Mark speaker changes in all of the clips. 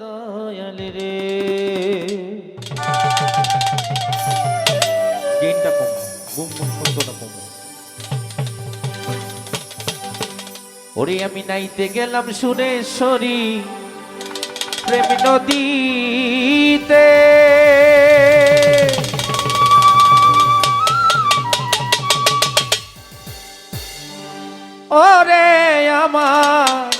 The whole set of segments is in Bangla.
Speaker 1: দয়াল রে। গেনটা কম বুম বুম শব্দটা কম। ওরে আমি নাইতে গেলাম সুরেশ্বরী, প্রেম নদীতে। ওরে আমার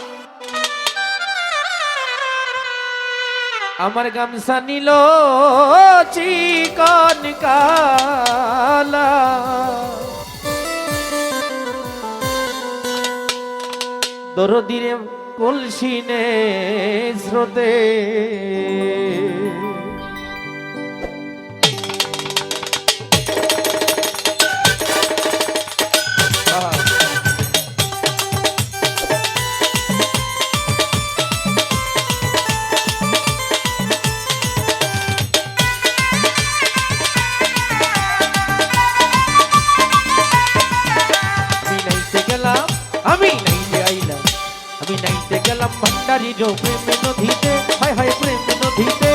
Speaker 1: আমার গামছা নিল চিকন কালা। দরদিরে কলসিনে স্রোতে। ভান্ডারি রো প্রেমে নদীতে, হায় হায় প্রেমে নদীতে।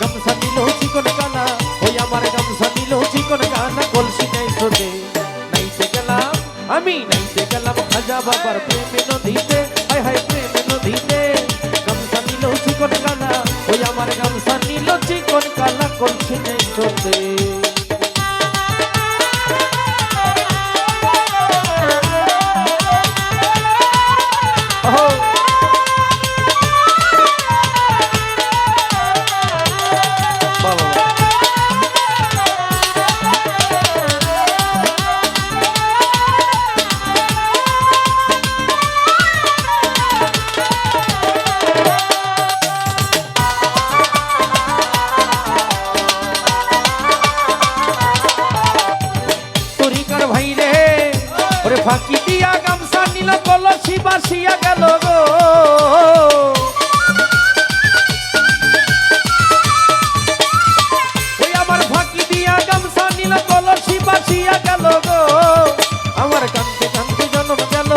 Speaker 1: গামছা নিল চিকন কানা, ওই আমার গামছা নিল চিকন কানা, কলসি নাই স্রোতে নাইতে গেলাম আমি, নাইতে গেলাম খাজা বাবার প্রেমে নদীতে, হায় হায় প্রেমে নদীতে। গামছা নিল চিকন কানা, ওই আমার গামছা নিল চিকন কানা, কলসি নাই স্রোতে কলসি গেল গো। ওই আমার ফাঁকি দিয়া গামছা নিল কলসি গেল গো। আমার জন্ম গেল।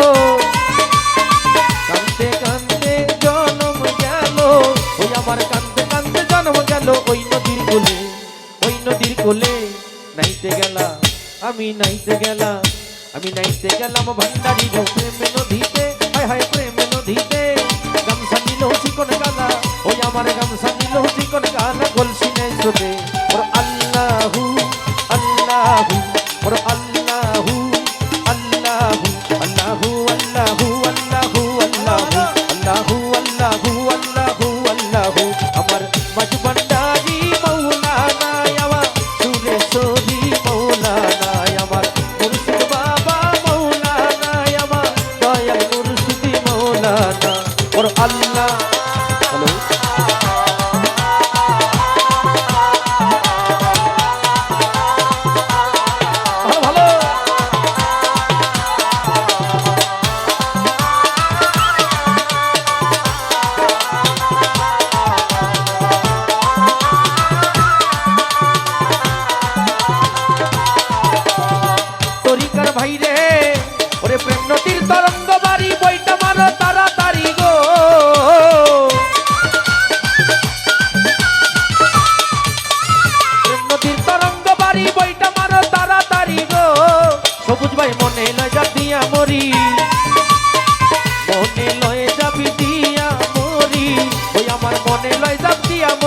Speaker 1: জন্ম গেল। ওই আমার কান্তে কান্তে জন্ম গেল। ওই নদীর কোলে, ওই নদীর কোলে নাইতে গেলাম, আমি নাইতে গেলাম, আমি নাইতে গেলাম ভান্ডারি গো প্রেম নদীতে। আমার গামছা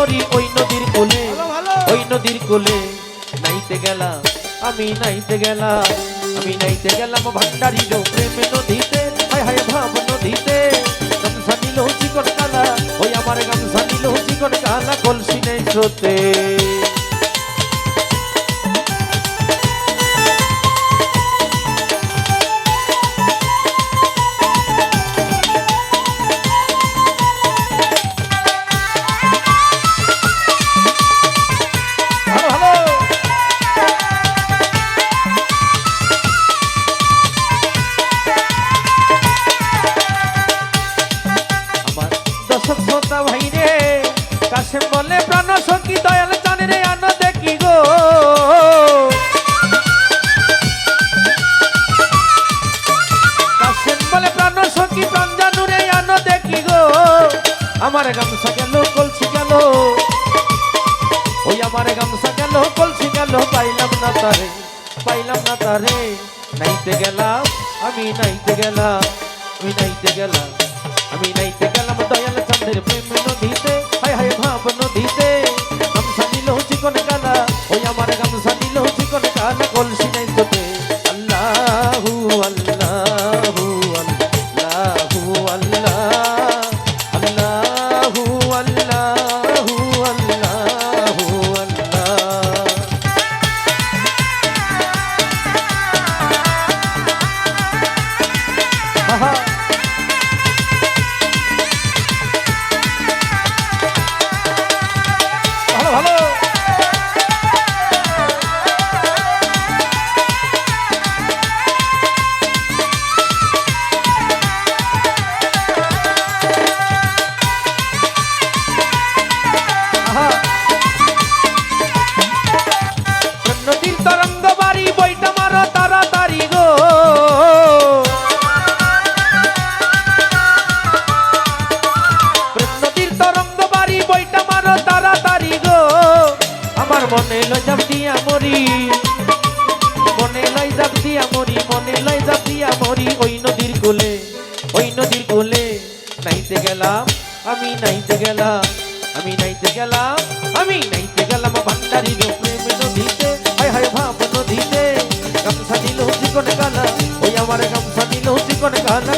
Speaker 1: মরি ওই নদীর কোলে। ওই নদীর কোলে নাইতে গেলাম আমি নাইতে গেলাম আমি নাইতে গেলাম ভান্ডারি প্রেমে নদীতে হায় হায় ভাব নদীতে। গামছা নিল চিকন কালা ওই আমার গামছা নিল চিকন কালা কলসি নেই স্রোতে। দা ভাই রে। কাশেম বলে, প্রাণ সখী, দয়াল চান রে, আন দেখি গো। কাশেম বলে, প্রাণ সখী, প্রাণ জানু রে, আন দেখি গো। আমার গামছা গেল, কলসি গেল। ওই আমার গামছা গেল, কলসি গেল। পাইলাম না তারে, পাইলাম না তারে। নাইতে গেলাম, আমি নাইতে গেলাম, আমি নাইতে গেলাম, আমি নাইতে গেলাম, দয়াল চন্দ্রের প্রেম নদীতে হায় হায় ভাব নদীতে গামছা নিল চিকন কালা ওই আমার মনে লয় যাব দিয়া মরি। মনে লয় যাব দিয়া মরি মনে লয় যাব দিয়া মরি ওই নদীর কোলে, ওই নদীর কোলে। নাইতে গেলাম, আমি নাইতে গেলাম, আমি নাইতে গেলাম, আমি নাইতে গেলাম ভান্ডারির প্রেম নদীতে। হায় হায় ভাব নদীতে, গামছা নিল চিকন কালা ওই আমার গামছা নিল চিকন কালা